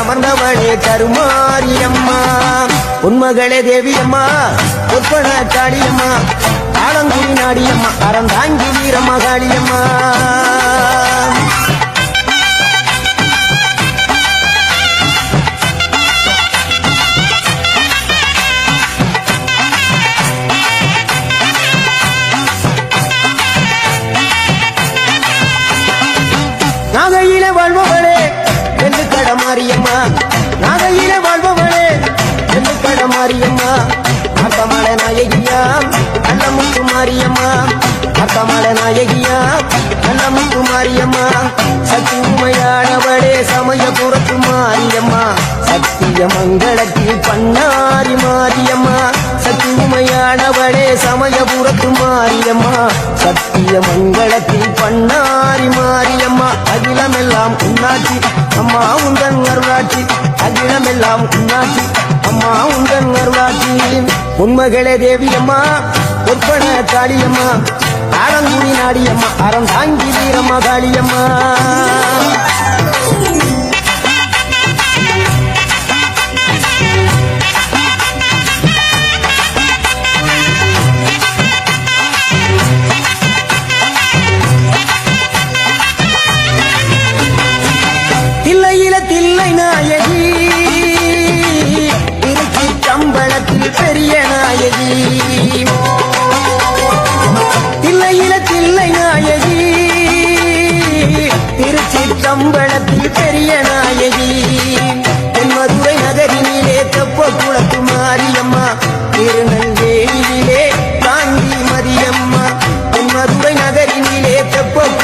அமர்ந்தவளே கருமாரியம்மா உண்மகளே தேவியம்மா ஒப்பன காளியம்மா ஆலங்குடி நாடியம்மா அறந்தாங்கி வீரம்மா காளியம்மா நாகையில வாழ்பவளே மாரியம்மா. நாகையில வாழ்பவளே. ரெண்டு கட மாரியம்மா. அக்கமல நாயகியா. நல்ல முத்து மாரியம்மா. அக்கமல நாயகியா. நல்ல முத்து மாரியம்மா. சக்தி உமையானவளே சமயபுரத்து மாரியம்மா. சத்திய மங்களத்தில் பண்ணாரி மாரியம்மா. சக்தி சமயபுரத்து மாரியம்மா. சத்திய மங்களத்தில் பண்ணாரி மாரியம்மா. அகிலமெல்லாம் உன்னாட்சி அம்மா உந்தன் அருளாட்சி. அகிலமெல்லாம் உன்னாட்சி அம்மா உந்தன் அருளாட்சி. உண்மகளே தேவியம்மா ஒப்பன காளியம்மா. ஆலங்குடி நாடியம்மா அறம் தாங்கி வீரம்மா காளியம்மா.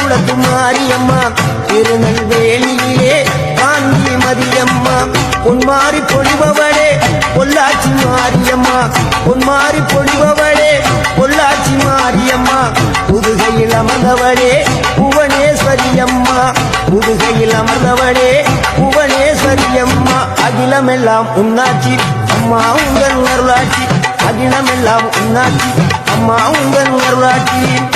தெப்ப குளத்து மாரியம்மா. திருநெல்வேலியிலே காந்தி மதியம்மா. பொன்மாறி பொழிபவளே பொள்ளாச்சி மாரியம்மா. பொன்மாறி பொழிபவளே பொள்ளாச்சி மாரியம்மா. புதுகையில் அமர்ந்தவளே புவனேஸ்வரியம்மா. புதுகையில் அமர்ந்தவளே புவனேஸ்வரியம்மா. அகிலமெல்லாம் உன்னாச்சி அம்மா உங்கள் அருளாட்சி. அகிலமெல்லாம் உன்னாச்சி அம்மா உங்கள் அருளாட்சி.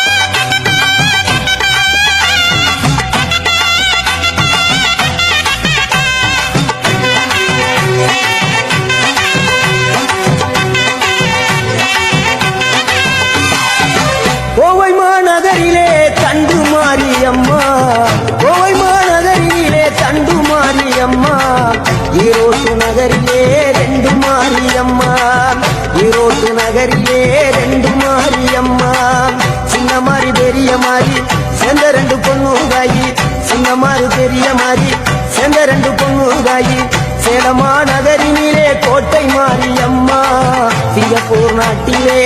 சேலமா நகரினிலே கோட்டை மாரியம்மா. சிங்கப்பூர் நாட்டிலே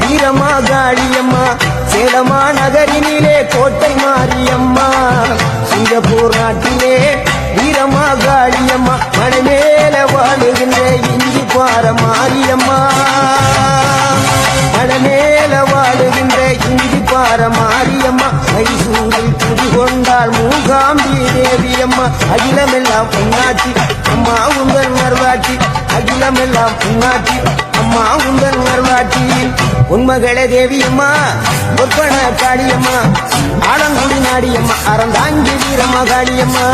வீரமா காளியம்மா. சேலமா நகரினிலே கோட்டை மாரியம்மா. சிங்கப்பூர் நாட்டிலே வீரமா காளியம்மா. மலை மேல வாழுகின்ற இஞ்சி பார மாரியம்மா. மலை மேல வாழுகின்ற இந்தி பார மாரியம்மா மைசூரில் குடிகொண்டாள் மூகாம்பி தேவியம்மா அகிலமெல்லாம் பொன்னாட்சி அம்மா உங்கள் மறுவாட்சி அகிலமெல்லாம் பொன்னாட்சி அம்மா உங்கள் நர்வாட்சி உண்மகளே தேவியம்மா ஒப்பன காளியம்மா ஆலங்குடி நாடியம்மா அறந்தாங்கி வீரம்மா காளியம்மா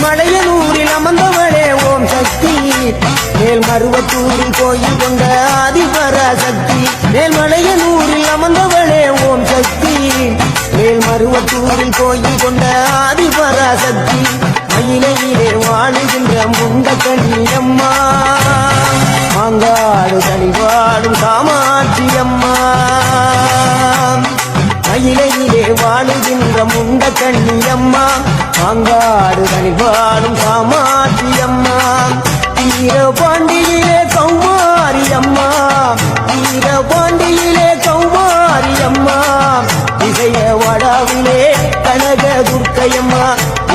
மேல்மலையனூரில் அமர்ந்தவளே ஓம் சக்தி. மேல் மருவத்தூரில் கோயில் கொண்ட ஆதிபராசக்தி மேல்மலையனூரில் அமர்ந்தவளே ஓம் சக்தி. மேல் மருவத்தூரில் கோயில் கொண்ட ஆதிபராசக்தி மயிலையிலே வாழுகின்ற முண்ட கண்ணியம்மா மாங்காடு கனிவாடும் காமாட்சி அம்மா மயிலையிலே வாழுகின்ற முண்ட கண்ணியம்மா அங்காடு கனிவானும் காமாட்சியம்மா. வீர பாண்டியிலே கௌமாரி அம்மா. வீர பாண்டியிலே கௌமாரி அம்மா. இசைய வடாவிலே கனக துர்க்கையம்மா.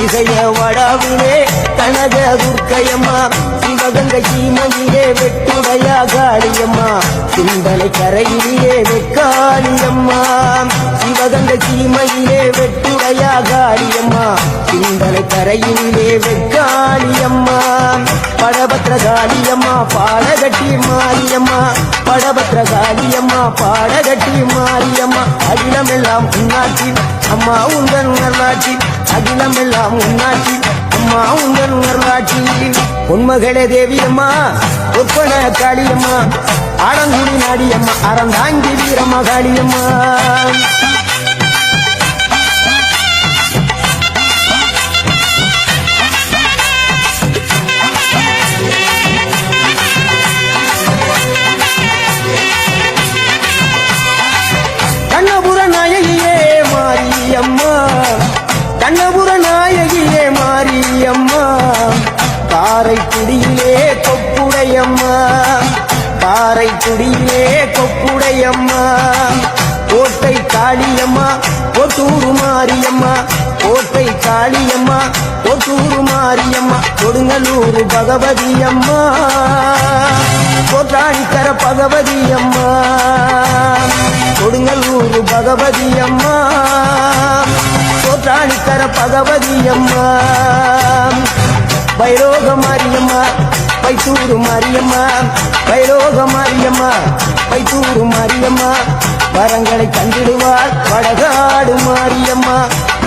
இசைய வடாவிலே கனக துர்க்கையம்மா. சிவகங்கை சீமையிலே வெட்டுடையா காளியம்மா. சிந்தனை கரையிலே வெக்காளியம்மா. சிவகங்கை சீமையிலே வெட்டுடையா காளியம்மா. சிந்தனை கரையிலே வெக்காளியம்மா. படபத்திர காளியம்மா பாடகட்டி மாரியம்மா. படபத்ரகாளியம்மா பாடகட்டி மாரியம்மா. அகிலமெல்லாம் உன்னாட்சி அம்மா உங்கள் நல்லாட்சி அகிலமெல்லாம் உன்னாட்சி அம்மா உங்கள் நல்லாட்சி உண்மகளே தேவியம்மா ஒப்பன காளியம்மா ஆடங்குடி நாடியம்மா அறந்தாங்கி வீரம்மா காளியம்மா கடலூர் பகவதி அம்மா. கோட்டாணிக்கர பகவதி அம்மா. கொடுங்கலூர் பகவதி அம்மா. கோட்டாணிக்கர பகவதி அம்மா. பைரோக மாரியம்மா பைத்தூரு மாரியம்மா. பைரோக மாரியம்மா பைத்தூரு மாரியம்மா. வரங்களை கண்டிடுவாள் வடகாடு மாரியம்மா.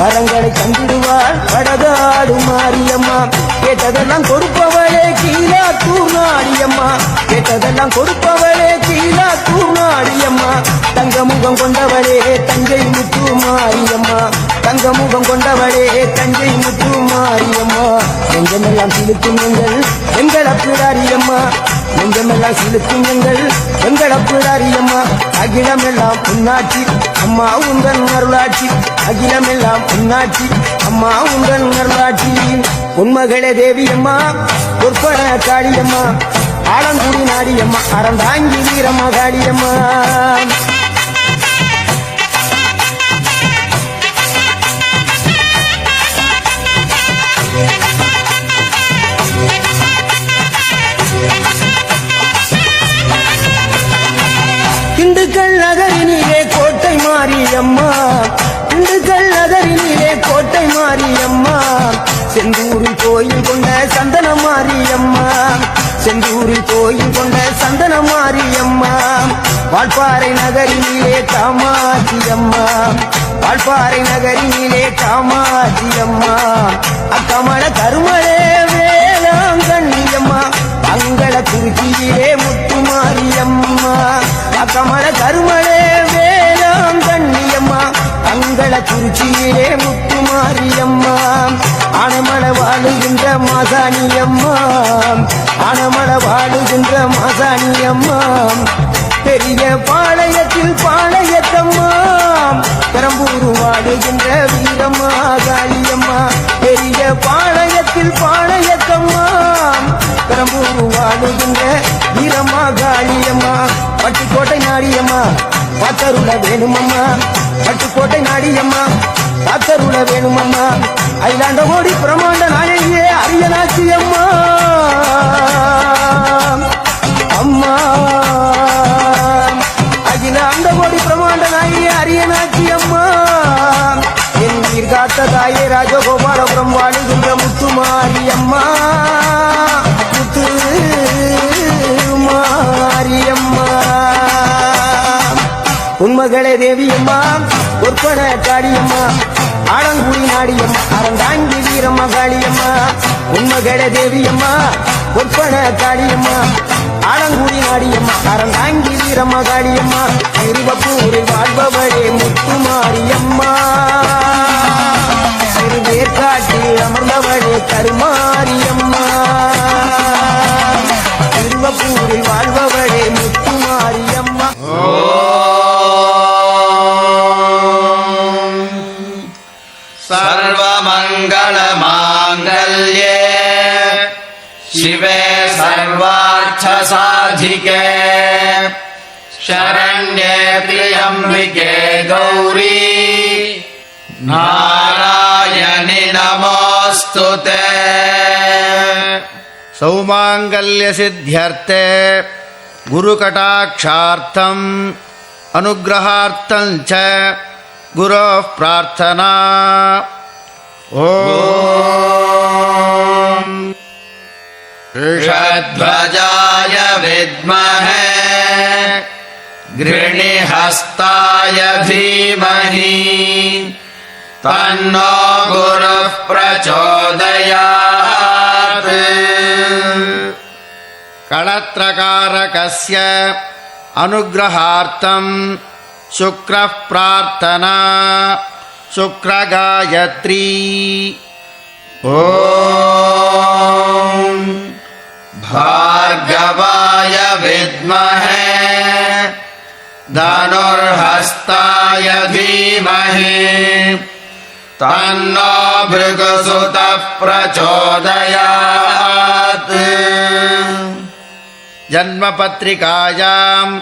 வரங்களை கண்டிடுவாள் வடகாடு மாரியம்மா. கேட்டதெல்லாம் கொடுப்பவளே கீழா தூர்நாடியம்மா கேட்டதெல்லாம் கொடுப்பவளே கீழா தூர்நாடியம்மா தங்க முகம் கொண்டவளே தஞ்சை முத்து மாரியம்மா. தங்க முகம் கொண்டவளே தஞ்சை முத்து மாரியம்மா. நெஞ்சமெல்லாம் சிலுக்கும் எங்கள் எங்கள் அப்பிடாரியம்மா. நெஞ்சமெல்லாம் சிலுக்கும் எங்கள் எங்கள் அகிலமெல்லாம் உன்னாட்சி அம்மா உங்கள் அருளாட்சி அகிலமெல்லாம் உன்னாட்சி அம்மா உங்கள் அருளாட்சி உண்மகளே தேவியம்மா பொற்பன காளியம்மா. ஆலங்குடி நாடியம்மா அறந்தாங்கி வீரம்மா காளியம்மா மாரியம்மா. திண்டுக்கல் நகரினிலே கோட்டை மாரியம்மா. செந்தூரில் கோயில் கொண்ட சந்தன மாரியம்மா. செந்தூரில் கோயில் கொண்ட சந்தன மாரியம்மா. வால்பாறை நகரினிலே காமாஜியம்மா வால்பாறை நகரினிலே காமாஜியம்மா அக்கமல கருமலே வேளாங்கண்ணியம்மா. மங்கள குறிச்சியிலே முத்துமாரியம்மா. அக்கமல கருமலே வேளாங்கண்ணியம்மா மங்கள குறிச்சியிலே முத்துமாரியம்மா. அணமள வாழுகின்ற மாசாணியம்மா. அணமள வாழுகின்ற மாசாணியம்மா. பெரிய பாளையத்தில் பாளையத்தம்மா. பெரம்பூர் வாழுகின்ற வீரம்மா காளியம்மா. பெரிய பாளையத்தில் பாளையத்தம்மா. பெரம்பூர் வாழுகின்ற வீரம்மா காளியம்மா. பட்டுக்கோட்டை நாடியம்மா பாத்தருள வேணுமம்மா. பட்டுக்கோட்டை நாடியம்மா. பாத்தருள வேணுமம்மா. ஐலாண்ட ஓடி பிரமாண்ட நாயகியே அரியனாச்சி அம்மா. அம்மா அகிலாண்ட அந்த பிரமாண்ட நாயகியே அரியனாச்சி அம்மா என் உயிர் காத்த தாயே ராஜகோ தேவியம்மா ஒற்பன காளியம்மா ஆடங்குடி நாடியம்மா அறந்தாங்கி வீரம்மா காளியம்மா உண்மகளே தேவியம்மா ஒற்பன காளியம்மா ஆடங்குடி நாடியம்மா அறந்தாங்கி வீரம்மா காளியம்மா திருவப்பூரில் வாழ்பவளே முத்துமாரியம்மா. திருவேற்காட்டில் அமர்ந்தவளே கருமாரியம்மா. திருவப்பூரில் வாழ்பவளே முத்து सर्वमङ्गलमाङ्गल्ये शिवे सर्वार्थसाधिके शरण्ये त्र्यम्बिके गौरी नारायणि नमोऽस्तु ते सौमाङ्गल्यसिद्ध्यर्थे गुरुकटाक्षार्थम् अनुग्रहार्थम् च गुरोः प्रार्थना ॐ। ऋषध्वजाय विद्महे गृणिहस्ताय धीमहि तन्नो गुरुः प्रचोदयात्। कळत्रकारकस्य अनुग्रहार्थम् शुक्रः प्रार्थना शुक्रगायत्री। ॐ भार्गवाय विद्महे धनुर्हस्ताय धीमहि तन्नो भृगुसुतः प्रचोदयात्। जन्मपत्रिकायाम्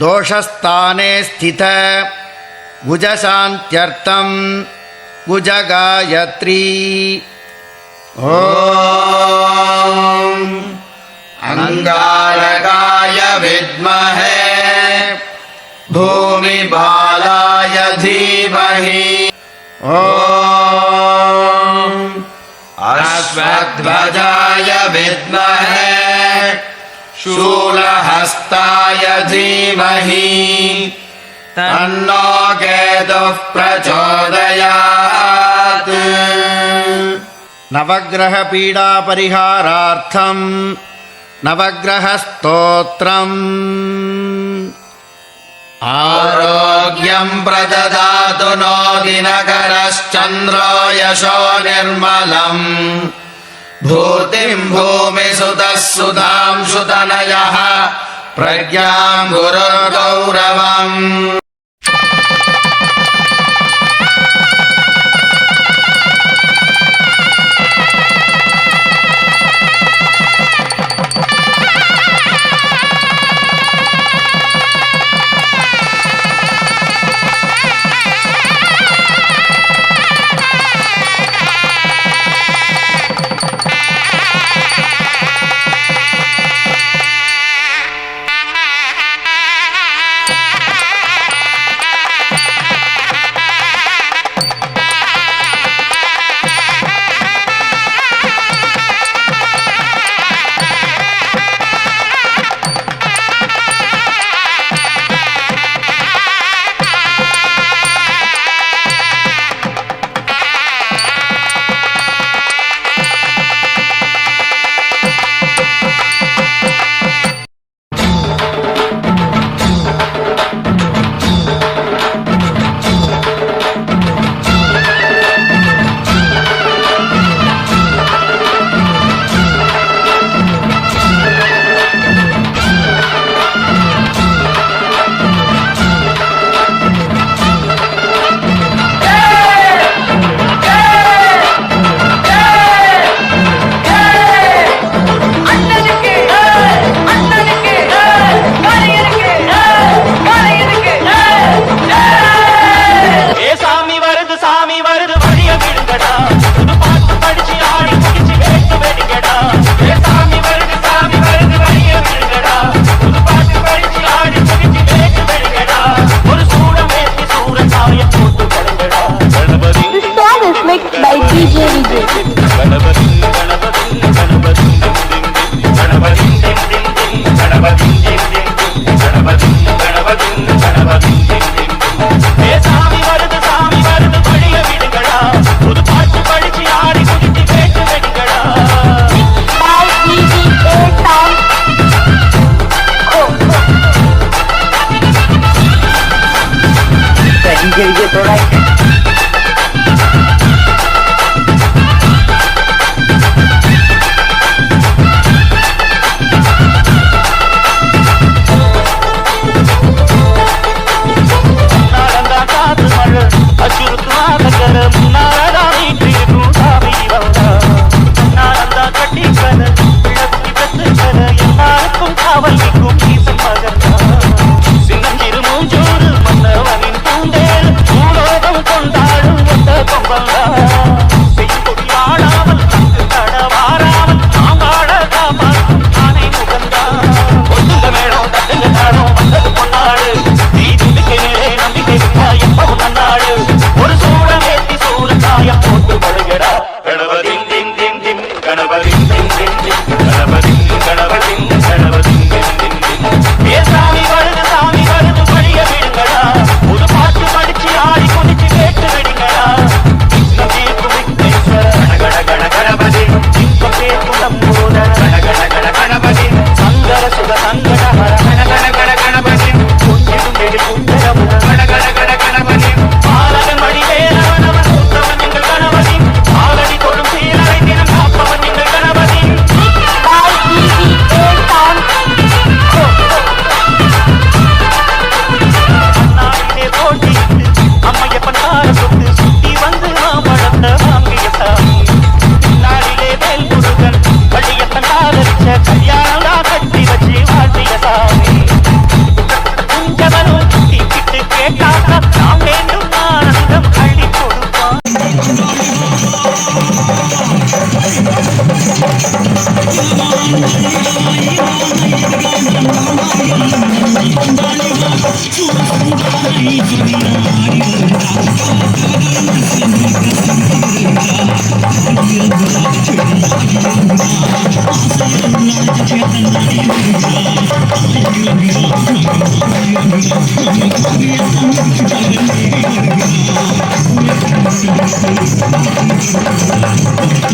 दोषस्थाने स्थित गुजशान्त्यर्थम् गुजगायत्री ॐ अङ्गारकाय विद्महे। भूमिबालाय धीमहि। ॐ अश्वध्वजाय विद्महे। शूलहस्ताय धीमहि तन्नो केतुः प्रचोदयात् नवग्रहपीडापरिहारार्थम् नवग्रहस्तोत्रम्। आरोग्यम् प्रददातु नो दिनकरश्चन्द्रो यशो निर्मलम्। भूतिम् भूमिसुतः सुधाम् सुतनयः प्रज्ञाम् गुरुर्गौरवम्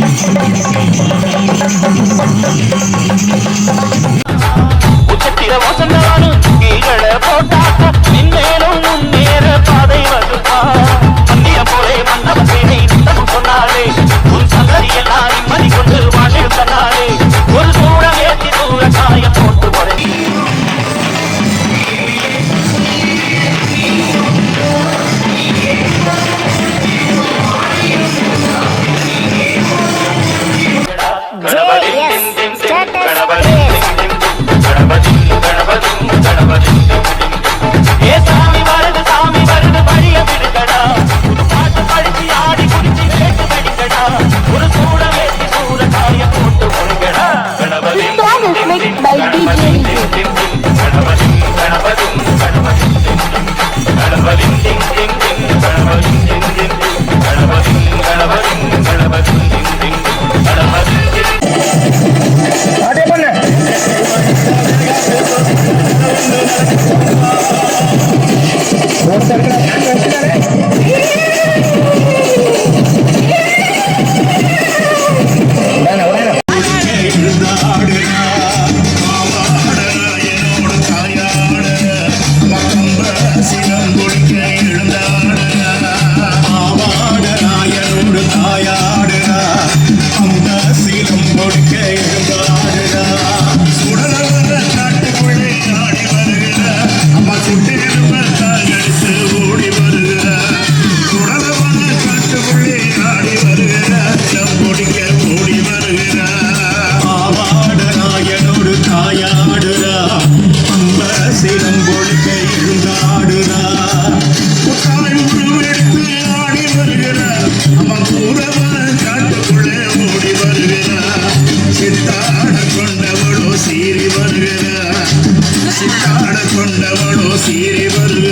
உச்சத்திர ಸಿಕ್ಕಾಡಕೊಂಡವನು ಸೀರೆ ಬಲು